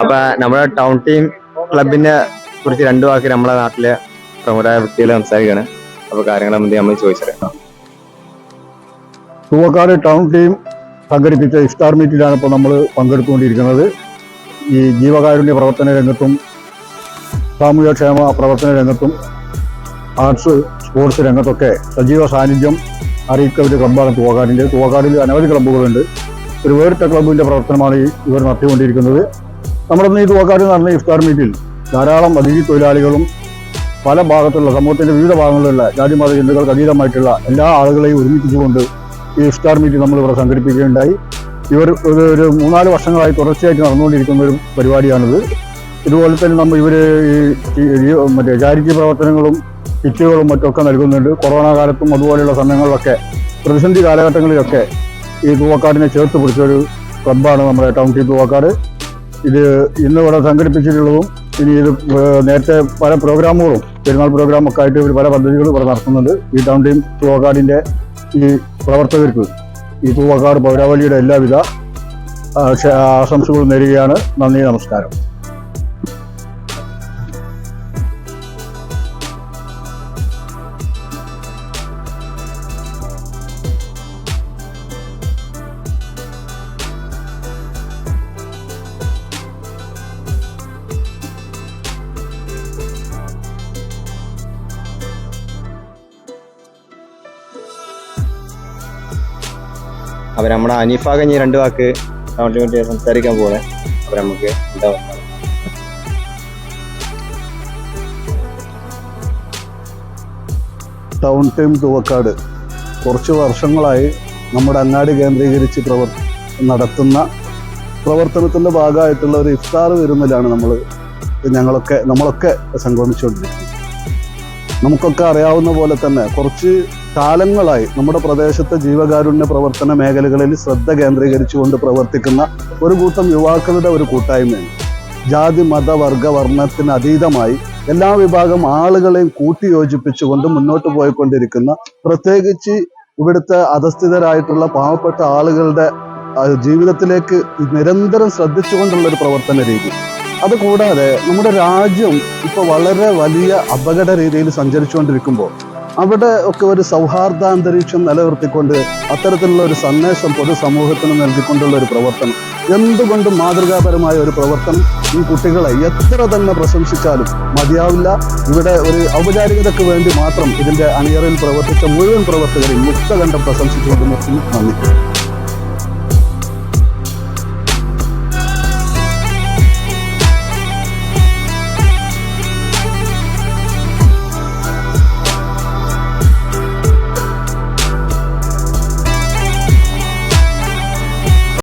അപ്പൊ നമ്മുടെ town team ക്ലബിനെ കുറിച്ച് രണ്ടു വാക്ക് നമ്മുടെ നാട്ടിലെ പ്രമുഖരായ വ്യക്തികൾ സംസാരിക്കുകയാണ് അപ്പൊ കാര്യങ്ങളെ മുന്നേ നമ്മൾ ചോദിച്ചറിയാം. ടൗൺ ടീം സംഘടിപ്പിച്ച ഇഫ്താർ മീറ്റിലാണ് ഇപ്പോൾ നമ്മൾ പങ്കെടുത്തുകൊണ്ടിരിക്കുന്നത്. ഈ ജീവകാരുണ്യ പ്രവർത്തന രംഗത്തും സാമൂഹ്യക്ഷേമ പ്രവർത്തന രംഗത്തും ആർട്സ് സ്പോർട്സ് രംഗത്തൊക്കെ സജീവ സാന്നിധ്യം അറിയിക്കുന്ന ഒരു ക്ലബ്ബാണ് തുവക്കാടിന്റെ തുവക്കാടിൽ അനവധി ക്ലബ്ബുകളുണ്ട് ഒരു വേറിട്ട ക്ലബിന്റെ പ്രവർത്തനമാണ് ഇവർ നടത്തിക്കൊണ്ടിരിക്കുന്നത്. നമ്മുടെ ഈ തുവക്കാട് നടന്ന ഇഫ്താർ മീറ്റിൽ ധാരാളം അതിഥി തൊഴിലാളികളും പല ഭാഗത്തുള്ള സമൂഹത്തിന്റെ വിവിധ ഭാഗങ്ങളിലുള്ള ജാതിമത ചിന്തകൾക്ക് അതീതമായിട്ടുള്ള എല്ലാ ആളുകളെയും ഒരുമിപ്പിച്ചുകൊണ്ട് ഈ ഇഫ്താർ മീറ്റ് നമ്മൾ ഇവിടെ സംഘടിപ്പിക്കുകയുണ്ടായി. ഇവർ ഒരു ഒരു മൂന്നാൽ വർഷങ്ങളായി തുടർച്ചയായിട്ട് നടന്നുകൊണ്ടിരിക്കുന്ന ഒരു പരിപാടിയാണിത്. ഇതുപോലെ തന്നെ നമ്മൾ ഇവർ ഈ മറ്റേ ചാരിറ്റി പ്രവർത്തനങ്ങളും കിറ്റുകളും മറ്റൊക്കെ നൽകുന്നുണ്ട്. കൊറോണ കാലത്തും അതുപോലെയുള്ള സമയങ്ങളിലൊക്കെ പ്രതിസന്ധി കാലഘട്ടങ്ങളിലൊക്കെ ഈ തൂവക്കാടിനെ ചേർത്ത് പിടിച്ചൊരു ക്ലബ്ബാണ് നമ്മുടെ ടൗൺ ടീം തൂവക്കാട് ഇത് ഇന്ന് ഇവിടെ സംഘടിപ്പിച്ചിട്ടുള്ളതും ഇനി ഇത് നേരത്തെ പല പ്രോഗ്രാമുകളും പെരുന്നാൾ പ്രോഗ്രാമൊക്കെ ആയിട്ട് ഇവർ പല പദ്ധതികളും ഇവിടെ നടത്തുന്നുണ്ട്. ഈ ടൗൺ ടീം തൂവക്കാടിന്റെ ഈ പ്രവർത്തകർക്ക് ഈ തൂവക്കാട് പൗരാവലിയുടെ എല്ലാവിധ ആശംസകളും നേരുകയാണ്. നന്ദി നമസ്കാരം. അപ്പൊ നമ്മുടെ അനീഫാ ഈ രണ്ട് വാക്ക് പറ്റി സംസാരിക്കാൻ പോകണേ അവർ നമുക്ക് എന്താ ടൗൺ ടീം തുവക്കാട് കുറച്ച് വർഷങ്ങളായി നമ്മുടെ അങ്ങാടി കേന്ദ്രീകരിച്ച് പ്രവർ നടത്തുന്ന പ്രവർത്തനത്തിന്റെ ഭാഗമായിട്ടുള്ള ഒരു ഇഫ്താർ വിരുന്നിലാണ് നമ്മൾ ഞങ്ങളൊക്കെ നമ്മളൊക്കെ സംഗമിച്ചുകൊണ്ടിരിക്കുന്നത്. നമുക്കൊക്കെ അറിയാവുന്ന പോലെ തന്നെ കുറച്ച് കാലങ്ങളായി നമ്മുടെ പ്രദേശത്തെ ജീവകാരുണ്യ പ്രവർത്തന മേഖലകളിൽ ശ്രദ്ധ കേന്ദ്രീകരിച്ചുകൊണ്ട് പ്രവർത്തിക്കുന്ന ഒരു കൂട്ടം യുവാക്കളുടെ ഒരു കൂട്ടായ്മയാണ്. ജാതി മത വർഗ വർണത്തിന് അതീതമായി എല്ലാ വിഭാഗം ആളുകളെയും കൂട്ടിയോജിപ്പിച്ചുകൊണ്ട് മുന്നോട്ട് പോയിക്കൊണ്ടിരിക്കുന്ന പ്രത്യേകിച്ച് ഇവിടുത്തെ അധസ്ഥിതരായിട്ടുള്ള പാവപ്പെട്ട ആളുകളുടെ ജീവിതത്തിലേക്ക് നിരന്തരം ശ്രദ്ധിച്ചുകൊണ്ടുള്ള ഒരു പ്രവർത്തന രീതി. അതുകൂടാതെ നമ്മുടെ രാജ്യം ഇപ്പോൾ വളരെ വലിയ അപകട രീതിയിൽ സഞ്ചരിച്ചുകൊണ്ടിരിക്കുമ്പോൾ അവിടെ ഒക്കെ ഒരു സൗഹാർദ്ദ അന്തരീക്ഷം നിലനിർത്തിക്കൊണ്ട് അത്തരത്തിലുള്ള ഒരു സന്ദേശം പൊതുസമൂഹത്തിന് നൽകിക്കൊണ്ടുള്ള ഒരു പ്രവർത്തനം. എന്തുകൊണ്ടും മാതൃകാപരമായ ഒരു പ്രവർത്തനം ഈ കുട്ടികളെ എത്ര തന്നെ പ്രശംസിച്ചാലും മതിയാവില്ല. ഇവിടെ ഒരു ഔപചാരികതയ്ക്ക് വേണ്ടി മാത്രം ഇതിന്റെ അണിയറയിൽ പ്രവർത്തിച്ച മുഴുവൻ പ്രവർത്തകരെയും മുക്തകണ്ഠം പ്രശംസിച്ചുകൊണ്ട് നിർത്തുന്നു. നന്ദി.